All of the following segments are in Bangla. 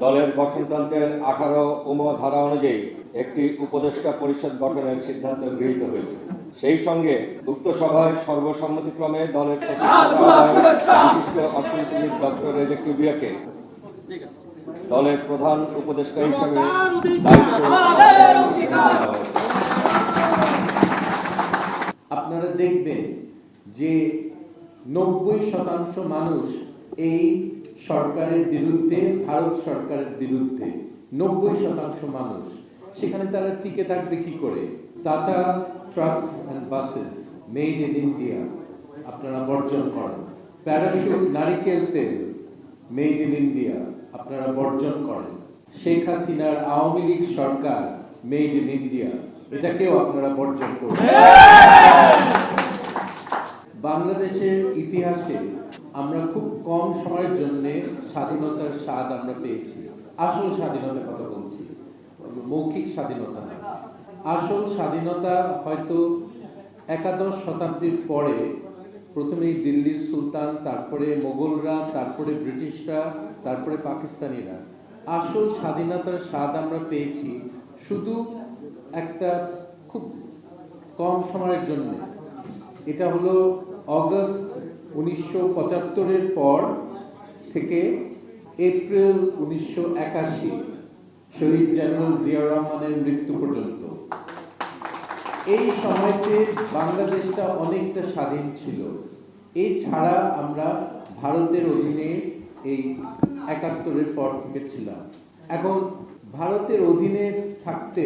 দলের গঠনতন্ত্রের আঠারো উম ধারা অনুযায়ী একটি উপদেষ্টা পরিষদ গঠনের সিদ্ধান্ত গৃহীত হয়েছে সেই সঙ্গে উক্ত সভায় সর্বসম্মতিক্রমে দলের বিশিষ্ট অর্থনীতিবিদ ডক্টর রেজেক কিবরিয়াকে দলের প্রধান উপদেষ্টা হিসেবে। আপনারা দেখবেন যে নব্বই শতাংশ মানুষ এই সরকারের বিরুদ্ধে, ভারত সরকারের বিরুদ্ধে নব্বই শতাংশ মানুষ, সেখানে তারা টিকে থাকবে কি করে? Tata trucks and buses made in India আপনারা বর্জন করেন। প্যারাশুট নারিকেল তেল মেড ইন ইন্ডিয়া আপনারা বর্জন করেন। শেখ হাসিনার আওয়ামী লীগ সরকার মেড ইন ইন্ডিয়া এটাকেও আপনারা বর্জন করবেন বাংলাদেশের ইতিহাসে আমরা খুব কম সময়ের জন্য স্বাধীনতার স্বাদ আমরা পেয়েছি। আসল স্বাধীনতার কথা বলছি। মৌখিক স্বাধীনতা না। আসল স্বাধীনতা হয়তো একাদশ শতাব্দীর পরে প্রথমেই দিল্লির সুলতান, তারপরে মোগলরা, তারপরে ব্রিটিশরা, তারপরে পাকিস্তানিরা। আসল স্বাধীনতার স্বাদ আমরা পেয়েছি শুধু একটা খুব কম সময়ের জন্য। এটা হলো অগস্ট উনিশশো পঁচাত্তরের পর থেকে এপ্রিল উনিশশো একাশি, শহীদ জেনারেল জিয়া রহমানের মৃত্যু পর্যন্ত। এই সময়তে বাংলাদেশটা অনেকটা স্বাধীন ছিল। এছাড়া আমরা ভারতের অধীনে এই একাত্তরের পর থেকে ছিলাম। এখন ভারতের অধীনে থাকতে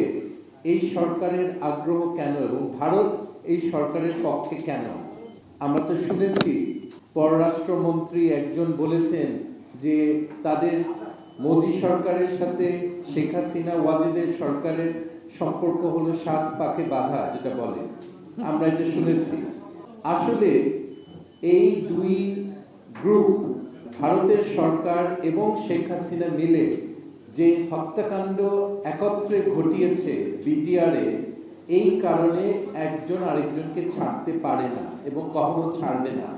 এই সরকারের আগ্রহ কেন এবং ভারত এই সরকারের পক্ষে কেন? আমরা তো শুনেছি পররাষ্ট্রমন্ত্রী একজন বলেছেন যে তাদের মোদী সরকারের সাথে শেখ হাসিনা ওয়াজেদের সরকারের সম্পর্ক হলো সাত পাকে বাধা, যেটা বলে। আমরা এটা শুনেছি। আসলে এই দুই গ্রুপ, ভারতের সরকার এবং শেখ হাসিনা মিলে যে হত্যাকাণ্ড একত্রে ঘটিয়েছে বিটিআরে এই কারণে একজন আরেকজনকে ছাড়তে পারে না এবং কখনো ছাড়বে না।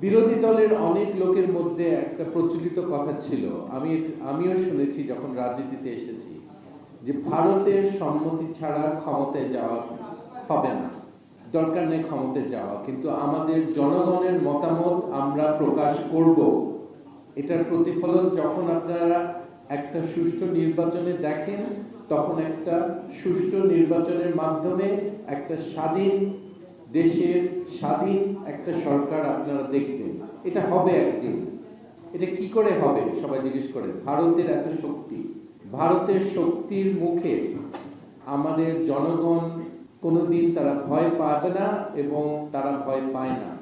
বিরোধী দলের অনেক লোকের মধ্যে একটা প্রচলিত কথা ছিল। আমি আমিও শুনেছি যখন রাজনীতিতে এসেছি যে ভারতের সম্মতি ছাড়া ক্ষমতায় যাওয়া হবে না। দরকার নেই ক্ষমতায় যাওয়া। কিন্তু আমাদের জনগণের মতামত আমরা প্রকাশ করব। এটার প্রতিফলন যখন আপনারা একটা সুষ্ঠু নির্বাচনে দেখেন তখন একটা সুষ্ঠু নির্বাচনের মাধ্যমে একটা স্বাধীন দেশের স্বাধীন একটা সরকার আপনারা দেখবেন। এটা হবে একদিন। এটা কি করে হবে, সবাই জিজ্ঞেস করে। ভারতের এত শক্তি। ভারতের শক্তির মুখে আমাদের জনগণ কোনোদিন তারা ভয় পাবে না এবং তারা ভয় পায় না।